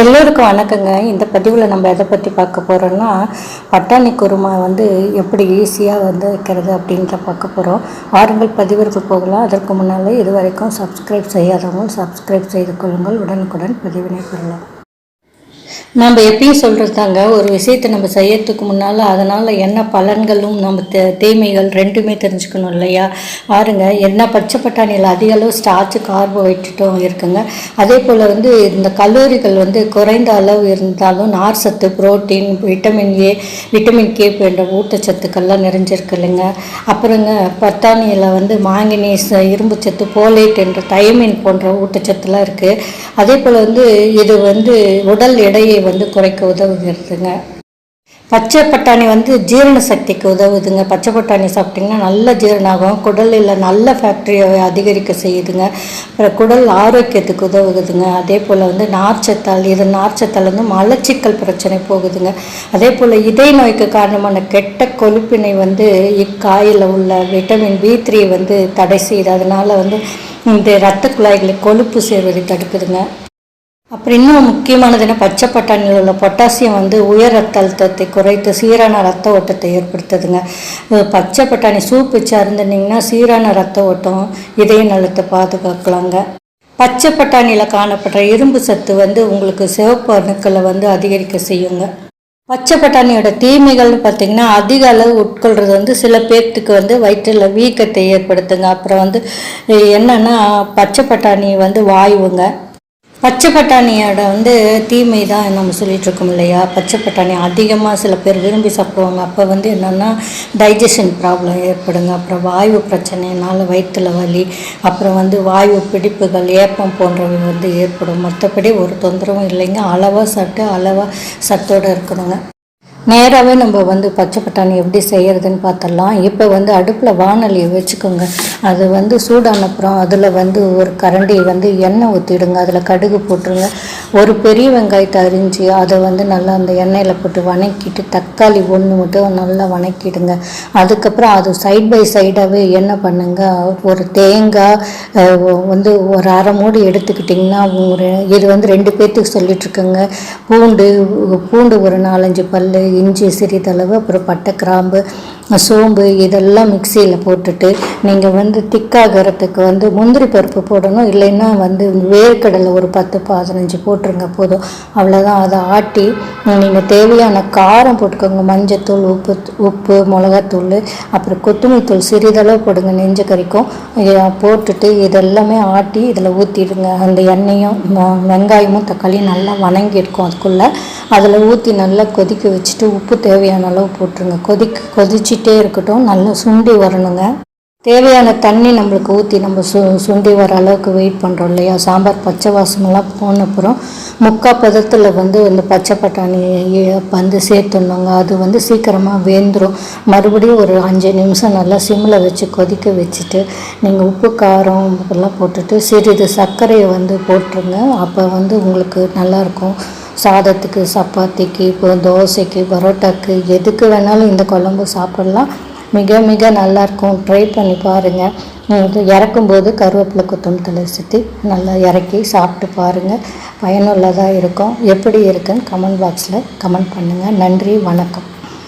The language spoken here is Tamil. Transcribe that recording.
எல்லோருக்கும் வணக்கங்க. இந்த பதிவில் நம்ம எதை பற்றி பார்க்க போகிறோம்னா பட்டாணி குருமா வந்து எப்படி ஈஸியாக வந்து வைக்கிறது அப்படின்ற பார்க்க போகிறோம் வாருங்கள் பதிவிற்கு போகலாம். அதற்கு முன்னால் இது வரைக்கும் சப்ஸ்கிரைப் செய்யாதவங்க சப்ஸ்கிரைப் செய்து கொள்ளுங்கள். உடனுக்குடன் பதிவினை பெறலாம். நம்ம எப்பயும் சொல்கிறது தாங்க ஒரு விஷயத்தை நம்ம செய்யறதுக்கு முன்னால் அதனால் என்ன பலன்களும் நம்ம தே தீமைகள் ரெண்டுமே தெரிஞ்சுக்கணும் இல்லையா? பாருங்க என்ன பச்சை பட்டாணியில் அதிக அளவு ஸ்டார்ச் கார்போஹைட்ரேட்டும் இருக்குங்க. அதே போல் வந்து இந்த கல்லூரிகள் வந்து குறைந்த அளவு இருந்தாலும் நார் சத்து protein vitamin A vitamin K போன்ற ஊட்டச்சத்துக்கள்லாம் நிறைஞ்சிருக்கு இல்லைங்க. அப்புறங்க பட்டாணியில் வந்து மாங்கனீஸ் இரும்பு சத்து போலேட் என்ற தயமின் போன்ற ஊட்டச்சத்துலாம் இருக்குது அதே போல் வந்து இது வந்து உடல் எடையை வந்து குறைக்க உதவுகிறதுங்க. பச்சை பட்டாணி வந்து ஜீரண சக்திக்கு உதவுதுங்க. பச்சை பட்டாணி சாப்பிட்டிங்கன்னா நல்ல ஜீரணாகும். குடலில் நல்ல ஃபேக்டரியை அதிகரிக்க செய்யுதுங்க. அப்புறம் குடல் ஆரோக்கியத்துக்கு உதவுகுதுங்க அதே போல் வந்து நார்ச்சத்தால் இது நார்ச்சத்தால் வந்து மலச்சிக்கல் பிரச்சனை போகுதுங்க. அதே போல் இதய நோய்க்கு காரணமான கெட்ட கொழுப்பினை வந்து இக்காயில் உள்ள விட்டமின் பி த்ரீ வந்து தடை செய்யுது அதனால் வந்து இந்த இரத்த குழாய்களை கொழுப்பு சேர்வதை தடுக்குதுங்க. அப்புறம் இன்னும் முக்கியமானது என்ன? பச்சை பட்டாணியில் உள்ள பொட்டாசியம் வந்து உயர் ரத்த அழுத்தத்தை குறைத்து சீரான ரத்த ஓட்டத்தை ஏற்படுத்துதுங்க. பச்சை பட்டாணி சூப் வச்சு சீரான ரத்த ஓட்டம் இதய நலத்தை பாதுகாக்கலாங்க. பச்சை பட்டாணியில் காணப்படுற இரும்பு சத்து வந்து உங்களுக்கு சிவப்பு அணுக்களை வந்து அதிகரிக்க செய்யுங்க. பச்சை பட்டாணியோட தீமைகள்னு பார்த்தீங்கன்னா அதிக அளவு உட்கொள்றது வந்து சில பேர்த்துக்கு வந்து வயிற்றில் வீக்கத்தை ஏற்படுத்துங்க. அப்புறம் வந்து என்னென்னா பச்சை பட்டாணி வந்து வாயுவுங்க பச்சை பட்டாணியோட வந்து தீமை தான் நம்ம சொல்லிட்டு இருக்கோம் இல்லையா? பச்சை பட்டாணி அதிகமாக சில பேர் விரும்பி சாப்பிடுவாங்க. அப்போ வந்து என்னென்னா டைஜஷன் ப்ராப்ளம் ஏற்படுங்க. அப்புறம் வாயு பிரச்சனைனால வயிற்றுல வலி அப்புறம் வந்து வாயு பிடிப்புகள் ஏப்பம் போன்றவை வந்து ஏற்படும். மற்றபடி ஒரு தொந்தரவும் இல்லைங்க. அளவாக சாப்பிட்டு அளவாக சத்தோடு இருக்கணுங்க. நேராகவே நம்ம வந்து பச்சை பட்டாணி எப்படி செய்கிறதுன்னு பார்த்துடலாம். இப்போ வந்து அடுப்பில் வானொலியை வச்சுக்கோங்க. அது வந்து சூடான அப்புறம் அதில் வந்து ஒரு கரண்டி வந்து எண்ணெய் ஊற்றிடுங்க அதில் கடுகு போட்டுருங்க. ஒரு பெரிய வெங்காயத்தை அரிஞ்சு அதை வந்து நல்லா அந்த எண்ணெயில் போட்டு வணக்கிட்டு தக்காளி ஒன்று மட்டும் நல்லா வணக்கிடுங்க. அதுக்கப்புறம் அது சைட் பை சைடாகவே என்ன பண்ணுங்க? ஒரு தேங்காய் வந்து ஒரு அரை மூடி எடுத்துக்கிட்டிங்கன்னா ஒரு இது வந்து ரெண்டு பேர்த்துக்கு சொல்லிட்டுருக்குங்க பூண்டு பூண்டு ஒரு நாலஞ்சு பல் இஞ்சி சிறிதளவு அப்புறம் பட்டை கிராம்பு சோம்பு இதெல்லாம் மிக்சியில் போட்டுட்டு நீங்கள் வந்து திக்காகிறதுக்கு வந்து முந்திரி பருப்பு போடணும் இல்லைன்னா வந்து வேர்க்கடலை ஒரு பத்து பதினஞ்சு போட்டுருங்க போதும். அவ்வளோதான் அதை ஆட்டி நீங்கள் தேவையான காரம் போட்டுக்கோங்க. மஞ்சத்தூள் உப்பு உப்பு மிளகாத்தூள் அப்புறம் கொத்தமல்லி தூள் சிறிதளவு போடுங்க நெஞ்சு கறிக்கும் போட்டுட்டு இதெல்லாமே ஆட்டி இதில் ஊற்றிடுங்க அந்த எண்ணெயும் ம- வெங்காயமும் தக்காளியும் நல்லா வணங்கி இருக்கும் அதுக்குள்ளே. அதில் ஊற்றி நல்லா கொதிக்க வச்சுட்டு உப்பு தேவையான அளவு போட்டுருங்க. கொதிக்க கொதிச்சு இருக்கட்டும் நல்லா சுண்டி வரணுங்க. தேவையான தண்ணி நம்மளுக்கு ஊற்றி நம்ம சு சுண்டி வர அளவுக்கு வெயிட் பண்ணுறோம் இல்லையா? சாம்பார் பச்சை வாசமெல்லாம் போன அப்புறம் முக்கால் பதத்தில் வந்து இந்த பச்சை பட்டாணி வந்து சேர்த்துடணுங்க. அது வந்து சீக்கிரமாக வேந்துடும் மறுபடியும் ஒரு அஞ்சு நிமிஷம் நல்லா சிம்மில் வச்சு கொதிக்க வச்சுட்டு நீங்கள் உப்பு காரம் எல்லாம் போட்டுட்டு சிறிது சர்க்கரையை வந்து போட்டுருங்க. அப்போ வந்து உங்களுக்கு நல்லாயிருக்கும் சாதத்துக்கு சப்பாத்திக்கு இப்போ தோசைக்கு பரோட்டாக்கு எதுக்கு வேணாலும் இந்த குழம்பு சாப்பிட்லாம். மிக மிக நல்லாயிருக்கும். ட்ரை பண்ணி பாருங்கள் இறக்கும்போது கருவேப்பிலை கொத்தமல்லி சுற்றி நல்லா இறக்கி சாப்பிட்டு பாருங்கள் பயனுள்ளதாக இருக்கும். எப்படி இருக்குன்னு கமெண்ட் பாக்ஸில் கமெண்ட் பண்ணுங்கள் நன்றி வணக்கம்.